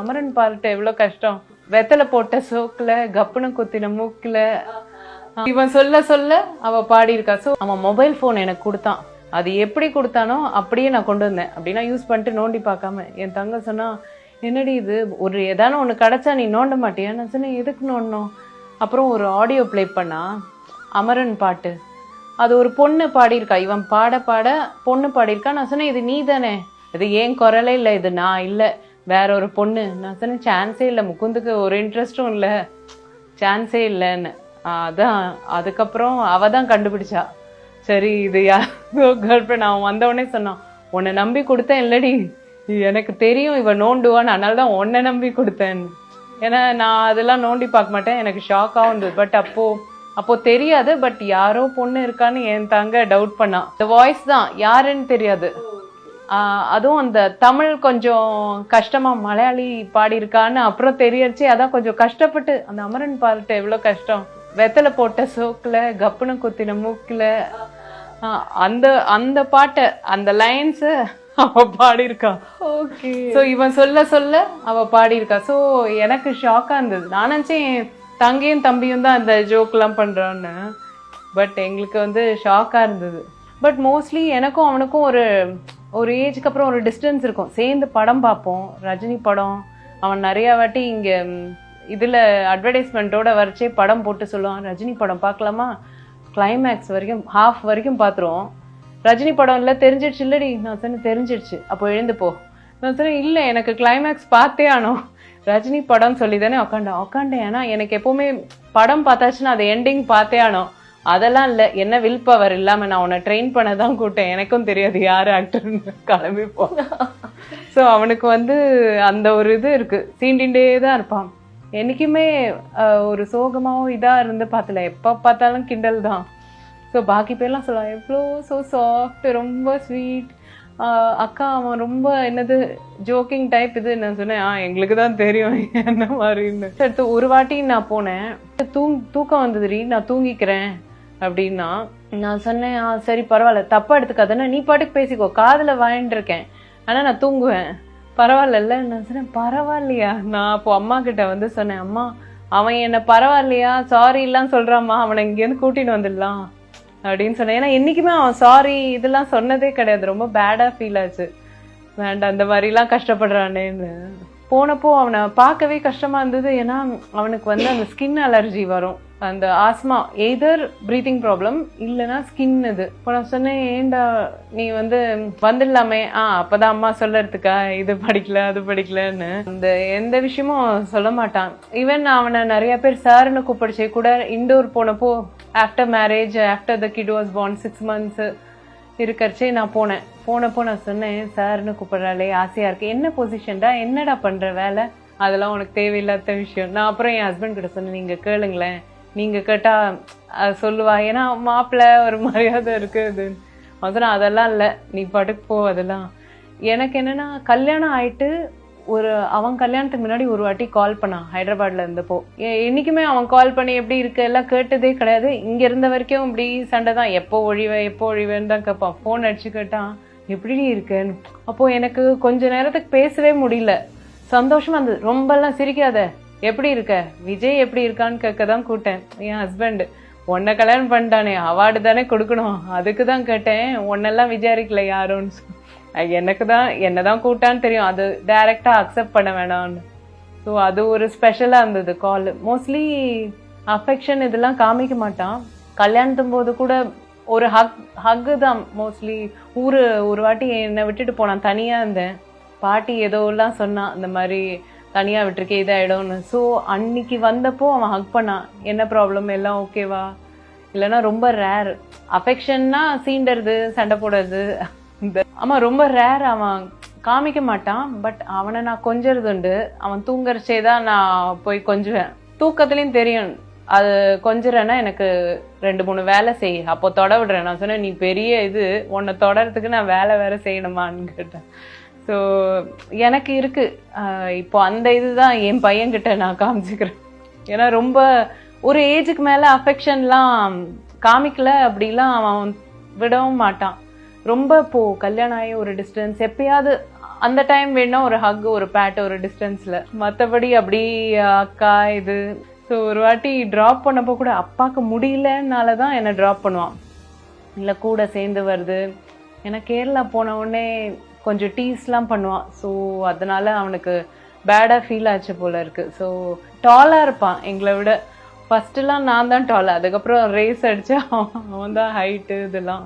அமரன் பாட்டு எவ்வளவு கஷ்டம். வெத்தலை போட்ட சோக்குல கப்புன குத்தின மூக்கில். இவன் சொல்ல சொல்ல அவ பாடியிருக்கா. ஸோ அவன் மொபைல் ஃபோன் எனக்கு கொடுத்தான். அது எப்படி கொடுத்தானோ அப்படியே நான் கொண்டு வந்தேன். அப்படின்னா யூஸ் பண்ணிட்டு நோண்டி பார்க்காம என் தங்க சொன்னா என்னடி இது? ஒரு ஏதான ஒன்று கிடைச்சா நீ நோண்ட மாட்டியா? நான் சொன்னேன் எதுக்கு நோண்டணும்? அப்புறம் ஒரு ஆடியோ ப்ளே பண்ணா அமரன் பாட்டு. அது ஒரு பொண்ணு பாடியிருக்கா. இவன் பாட பாட பொண்ணு பாடியிருக்கா. நான் சொன்னேன் இது நீ தானே இது ஏன் குரலே இல்லை? இது நான் இல்லை. வேற ஒரு பொண்ணு. நான் சொன்னேன் சான்ஸே இல்லை முகுந்துக்கு ஒரு இன்ட்ரெஸ்டும் இல்லை. சான்ஸே இல்லைன்னு. அதான் அதுக்கப்புறம் அவ தான் கண்டுபிடிச்சா. சரி இது யாரோ கேர்ள் ஃப்ரெண்ட் அவன் வந்தவொடனே சொன்னான் உன்னை நம்பி கொடுத்தேன் இல்லடி. எனக்கு தெரியும் இவன் நோண்டுவான்னு அதனால தான் உன்னை நம்பி கொடுத்தேன் ஏன்னா நான் அதெல்லாம் நோண்டி பார்க்க மாட்டேன். எனக்கு ஷாக்காகவும் இருந்தது. பட் அப்போது அப்போது தெரியாது. பட் யாரோ பொண்ணு இருக்கான்னு என் தாங்க டவுட் பண்ணா. இந்த வாய்ஸ் தான். யாருன்னு தெரியாது. அதுவும் அந்த தமிழ் கொஞ்சம் கஷ்டமா மலையாளி பாடியிருக்கான்னு அப்புறம் தெரியச்சு அதான் கொஞ்சம் கஷ்டப்பட்டு அந்த அமரன் பாட்டு எவ்வளவு கஷ்டம்? வெத்தலை போட்ட சோக்குல கப்புன குத்தின மூக்குல அந்த அந்த பாட்டை அந்த லைன்ஸ் அவ பாடியிருக்கா. ஓகே. சோ இவன் சொல்ல சொல்ல அவ பாடியிருக்கா. சோ எனக்கு ஷாக்கா இருந்தது. நான் நினைச்சேன் தங்கையும் தம்பியும் தான் அந்த ஜோக்லாம் பண்றான்னு. பட் எங்களுக்கு வந்து ஷாக்கா இருந்தது. பட் மோஸ்ட்லி எனக்கும் அவனுக்கும் ஒரு ஒரு ஏஜ்க்கு அப்புறம் ஒரு டிஸ்டன்ஸ் இருக்கும். சேர்ந்து படம் பார்ப்போம். ரஜினி படம் அவன் நிறையா வாட்டி இங்கே இதில் அட்வர்டைஸ்மெண்ட்டோட வரைச்சே படம் போட்டு சொல்லுவான். ரஜினி படம் பார்க்கலாமா? கிளைமேக்ஸ் வரைக்கும் ஹாஃப் வரைக்கும் பார்த்துருவோம். ரஜினி படம் இல்லை தெரிஞ்சிடுச்சு. இல்லடி நான் சொன்னேன் தெரிஞ்சிடுச்சு. அப்போ எழுந்து போ. நான் சொன்னேன் இல்லை எனக்கு கிளைமேக்ஸ் பார்த்தே ஆனோம் ரஜினி படம் சொல்லி தானே உக்காண்டேன் உக்காண்டேன் ஏன்னா எனக்கு எப்போவுமே படம் பார்த்தாச்சுன்னா அது எண்டிங் பார்த்தே ஆனோம் அதெல்லாம் இல்லை. என்ன வில் பவர் இல்லாமல் நான் உன்னை ட்ரெயின் பண்ண தான் கூட்டேன் எனக்கும் தெரியாது யார் ஆக்டர்னு கிளம்பி ஸோ அவனுக்கு வந்து அந்த ஒரு இது இருக்குது சீண்டின்டே தான் இருப்பான். என்னைக்குமே ஒரு சோகமாகவும் இதாக இருந்து பார்த்தல. எப்போ பார்த்தாலும் கிண்டல் தான். ஸோ பாக்கி பேர்லாம் சொல்லலாம் எவ்வளோ ஸோ சாஃப்ட் ரொம்ப ஸ்வீட் அக்கா அவன் ரொம்ப என்னது ஜோக்கிங் டைப் இது. நான் சொன்னேன் ஆ எங்களுக்கு தான் தெரியும். என்ன மாதிரின்னு. அடுத்து ஒரு வாட்டி நான் போனேன். தூங் தூக்கம் வந்ததுடி நான் தூங்கிக்கிறேன். அப்படின்னா நான் சொன்னேன் ஆ சரி பரவாயில்ல தப்பா எடுத்துக்காதுன்னா நீ பாட்டுக்கு பேசிக்கோ. காதில் வாங்கிட்டு இருக்கேன் ஆனால் நான் தூங்குவேன். பரவாயில்லல்ல? நான் சொன்னேன் பரவாயில்லையா? நான் அப்போ அம்மா கிட்ட வந்து சொன்னேன் அம்மா அவன் என்ன பரவாயில்லையா? சாரி எல்லாம் சொல்றாம்மா. அவனை இங்கேருந்து கூட்டிட்டு வந்துடலாம். அப்படின்னு சொன்னேன். ஏன்னா என்னைக்குமே அவன் சாரி இதெல்லாம் சொன்னதே கிடையாது. ரொம்ப பேடா ஃபீல் ஆச்சு. வேண்டாம் அந்த மாதிரிலாம் கஷ்டப்படுறானேன்னு. போனப்போ அவனை பார்க்கவே கஷ்டமா இருந்தது. ஏன்னா அவனுக்கு வந்து அந்த ஸ்கின் அலர்ஜி வரும். அந்த ஆஸ்மா எய்தர் ப்ரீத்திங் ப்ராப்ளம் இல்லைன்னா ஸ்கின் இது. இப்போ நான் சொன்னேன் ஏன்டா நீ வந்து வந்துடலாமே? ஆ அப்போதான் அம்மா சொல்லறதுக்கா இது படிக்கல அது படிக்கலன்னு. அந்த எந்த விஷயமும் சொல்ல மாட்டான். ஈவன் அவனை நிறைய பேர் சார்னு கூப்பிடுச்சே. கூட இண்டோர் போனப்போ after marriage after the kid was born six months இருக்கறச்சே நான் போனேன். போனப்போ நான் சொன்னேன் சார்னு கூப்பிட்றாளே ஆசையாக இருக்கு. என்ன பொசிஷன்டா என்னடா பண்ணுற வேலை? அதெல்லாம் உனக்கு தேவையில்லாத விஷயம். நான் அப்புறம் என் ஹஸ்பண்ட் கிட்ட சொன்னேன் நீங்கள் கேளுங்களேன். நீங்கள் கேட்டால் சொல்லுவா ஏன்னா மாப்பிள்ளை ஒரு மரியாதை இருக்குது அது அதெல்லாம் அதெல்லாம் இல்லை. நீ படுக்கு போ அதெல்லாம். எனக்கு என்னன்னா கல்யாணம் ஆயிட்டு ஒரு அவன் கல்யாணத்துக்கு முன்னாடி ஒரு வாட்டி கால் பண்ணான் ஹைதராபாத்ல இருந்தப்போ. எ- அவன் கால் பண்ணி எப்படி இருக்கு எல்லாம் கேட்டதே கிடையாது. இங்கே இருந்த வரைக்கும் இப்படி சண்டை தான். எப்போ ஒழிவ எப்போ ஒழிவேன்னு தான் கேட்பான். ஃபோன் அடிச்சு கேட்டான் எப்படி நீ இருக்கேன்னு? அப்போது எனக்கு கொஞ்ச நேரத்துக்கு பேசவே முடியல. சந்தோஷமாக இருந்தது. ரொம்பலாம் சிரிக்காத. எப்படி இருக்க? விஜய் எப்படி இருக்கான்னு கேட்க தான் கூட்டேன் என் ஹஸ்பண்ட் உன்னை கல்யாணம் பண்ணிட்டானே அவார்டு தானே கொடுக்கணும். அதுக்கு தான் கேட்டேன் உன்னெல்லாம் விசாரிக்கல யாருன்னு எனக்கு தான் என்ன தான் கூட்டான்னு தெரியும். அது டைரக்டா அக்செப்ட் பண்ண வேணாம்னு. ஸோ அது ஒரு ஸ்பெஷலாக இருந்தது கால் மோஸ்ட்லி அஃபெக்ஷன் இதெல்லாம் காமிக்க மாட்டான். கல்யாணத்தும் போது கூட ஒரு ஹக் ஹக்கு தான் மோஸ்ட்லி ஊர் ஒரு வாட்டி என்னை விட்டுட்டு போனான். தனியாக இருந்தேன். பாட்டி ஏதோலாம் சொன்னான் இந்த மாதிரி தனியாக விட்டுருக்கே இதாகிடும்னு ஸோ அன்னைக்கு வந்தப்போ அவன் ஹக் பண்ணான் என்ன ப்ராப்ளம் எல்லாம் ஓகேவா இல்லைன்னா ரொம்ப ரேர் அஃபெக்ஷன்னா சீண்டறது சண்டை போடுறது. இந்த ஆமாம் ரொம்ப ரேர் அவன் காமிக்க மாட்டான் பட் அவனை நான் கொஞ்சறது உண்டு அவன் தூங்குறச்சே தான் நான் போய் கொஞ்சுவேன். தூக்கத்துலேயும் தெரியும் அது கொஞ்சறேன்னா எனக்கு ரெண்டு மூணு வேலை செய் அப்போ தொட விடுறேன். நான் சொன்னேன் நீ பெரிய இது உன்னை தொடறதுக்கு நான் வேலை வேற செய்யணுமான்னு கேட்டேன். ஸோ எனக்கு இருக்கு. இப்போ அந்த இதுதான் என் பையன்கிட்ட நான் காமிச்சுக்கிறேன். ஏன்னா ரொம்ப ஒரு ஏஜுக்கு மேலே அஃபெக்ஷன்லாம் காமிக்கல அப்படிலாம் அவன் விடவும் மாட்டான். ரொம்ப இப்போ கல்யாணம் ஆகி ஒரு டிஸ்டன்ஸ் எப்பயாவது அந்த டைம் வேணா ஒரு ஹக் ஒரு பேட் ஒரு டிஸ்டன்ஸில் மற்றபடி அப்படி அக்கா இது. ஸோ ஒரு வாட்டி ட்ராப் பண்ணப்போ கூட அப்பாவுக்கு முடியலனால தான் என்னை ட்ராப் பண்ணுவான். இல்லை கூட சேர்ந்து வருது. ஏன்னா கேரளா போன உடனே கொஞ்சம் டீஸ்லாம் பண்ணுவான். ஸோ அதனால அவனுக்கு பேடாக ஃபீல் ஆச்சு போல இருக்கு. ஸோ டாலாக இருப்பான் எங்களை விட. ஃபஸ்ட்டுலாம் நான் தான் டால் அதுக்கப்புறம் ரேஸ் அடிச்சு அவன் தான் ஹைட்டு இதெல்லாம்.